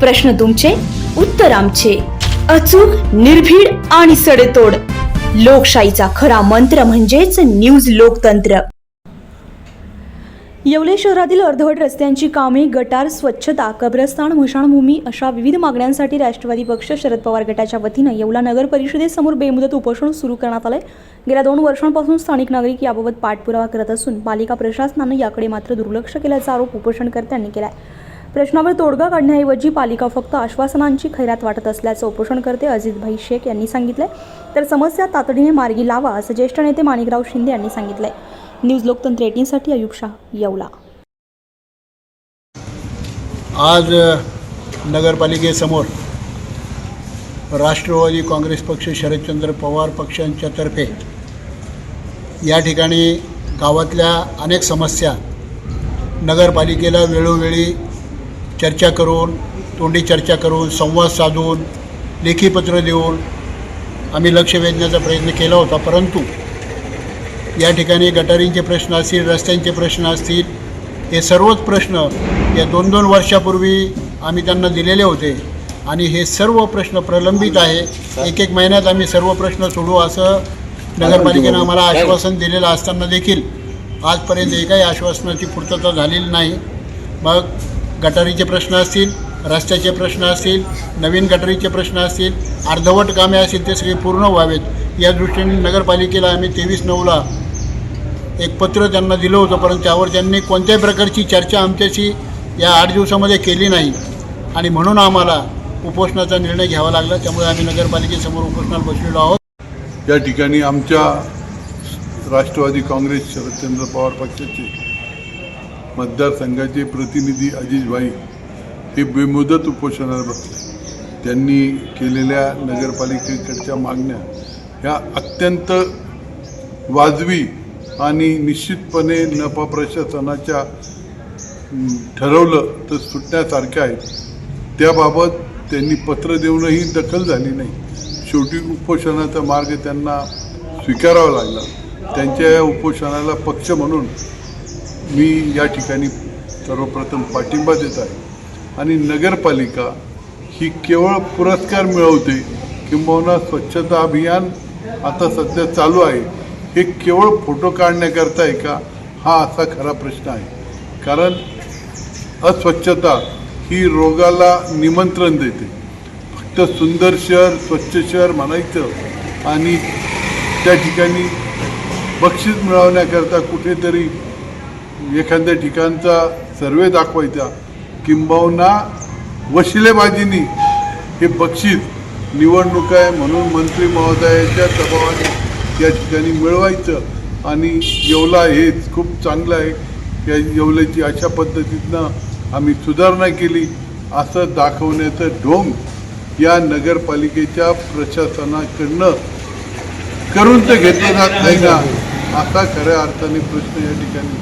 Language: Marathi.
प्रश्न तुमचे उत्तर आमचे. अचूक निर्भीड आणि सडेतोड. लोकशाहीचा खरा मंत्र म्हणजेच न्यूज लोकतंत्र. येवले शहरातील अर्धवट रस्त्यांची कामे गटार स्वच्छता कब्रस्तान मशानभूमी अशा विविध मागण्यांसाठी राष्ट्रवादी पक्ष शरद पवार गटाच्या वतीनं येवला नगर परिषदेसमोर बेमुदत उपोषण सुरू करण्यात आलंय. गेल्या दोन वर्षांपासून स्थानिक नागरिक याबाबत पाठपुरावा करत असून पालिका प्रशासनानं याकडे मात्र दुर्लक्ष केल्याचा आरोप उपोषणकर्त्यांनी आहे प्रश्नावर तोडगा काढण्याऐवजी पालिका फक्त आश्वासनांची खैरात वाटत असल्याचं उपोषणकर्ते अजितभाई शेख यांनी सांगितलं तर समस्या तातडीने मार्गी लावा असं ज्येष्ठ नेते माणिकराव शिंदे यांनी सांगितलंय. न्यूज लोकतंत्र एटीनसाठी अयुब शाह येवला. आज नगरपालिकेसमोर राष्ट्रवादी काँग्रेस पक्ष शरदचंद्र पवार पक्षांच्या तर्फे या ठिकाणी गावातल्या अनेक समस्या नगरपालिकेला वेळोवेळी चर्चा करून तोंडी चर्चा करून संवाद साधून लेखीपत्र देऊन आम्ही लक्ष वेधण्याचा प्रयत्न केला होता. परंतु या ठिकाणी गटारींचे प्रश्न असतील रस्त्यांचे प्रश्न असतील हे सर्वच प्रश्न या दोन दोन वर्षापूर्वी आम्ही त्यांना दिलेले होते. आणि हे सर्व प्रश्न प्रलंबित आहे. एक एक महिन्यात आम्ही सर्व प्रश्न सोडू असं नगरपालिकेनं आम्हाला आश्वासन दिलेलं असताना देखील आजपर्यंत एकही आश्वासनाची पूर्तता झालेली नाही. मग गटारीचे प्रश्न असतील रस्त्याचे प्रश्न असतील नवीन गटारीचे प्रश्न असतील अर्धवट कामे असतील ते सगळे पूर्ण व्हावेत. या दृष्टीने नगरपालिकेला आम्ही तेवीस नऊला एक पत्र त्यांना दिलं होतं परंतु त्यावर त्यांनी कोणत्याही प्रकारची चर्चा आमच्याशी या आठ दिवसामध्ये केली नाही. आणि म्हणून आम्हाला उपोषणाचा निर्णय घ्यावा लागला. त्यामुळे आम्ही नगरपालिकेसमोर उपोषणाला बसलेलो आहोत. या ठिकाणी आमच्या राष्ट्रवादी काँग्रेस शरदचंद्र पवार पक्षाचे मतदारसंघाचे प्रतिनिधी अजिजभाई हे बेमुदत उपोषणाला बसले. त्यांनी केलेल्या नगरपालिकेकडच्या मागण्या ह्या अत्यंत वाजवी आणि निश्चितपणे नफा प्रशासनाच्या ठरवलं तर सुटण्यासारख्या आहेत. त्याबाबत त्यांनी पत्र देऊनही दखल झाली नाही. शेवटी उपोषणाचा मार्ग त्यांना स्वीकारावा लागला. त्यांच्या या उपोषणाला पक्ष म्हणून मी या ठिकाणी सर्वप्रथम पाठिंबा देत आहे. आणि नगरपालिका ही केवळ पुरस्कार मिळवते किंबहुना स्वच्छता अभियान आता सध्या चालू आहे. हे केवळ फोटो काढण्याकरता आहे का? हा असा खरा प्रश्न आहे. कारण अस्वच्छता ही रोगाला निमंत्रण देते. फक्त सुंदर शहर स्वच्छ शहर म्हणायचं आणि त्या ठिकाणी बक्षीस मिळवण्याकरता कुठेतरी एखाद्या ठिकाणचा सर्वे दाखवायचा किंबहुना वशिलेबाजीनी हे बक्षीस निवडणूक आहे म्हणून मंत्री महोदयाच्या दबावाने या ठिकाणी मिळवायचं आणि येवला हे खूप चांगलं आहे. या येवल्याची अशा पद्धतीनं आम्ही सुधारणा केली. असं दाखवण्याचं ढोंग या नगरपालिकेच्या प्रशासनाकडनं करून तर घेतलं जात नाही ना? असा खऱ्या अर्थाने प्रश्न या ठिकाणी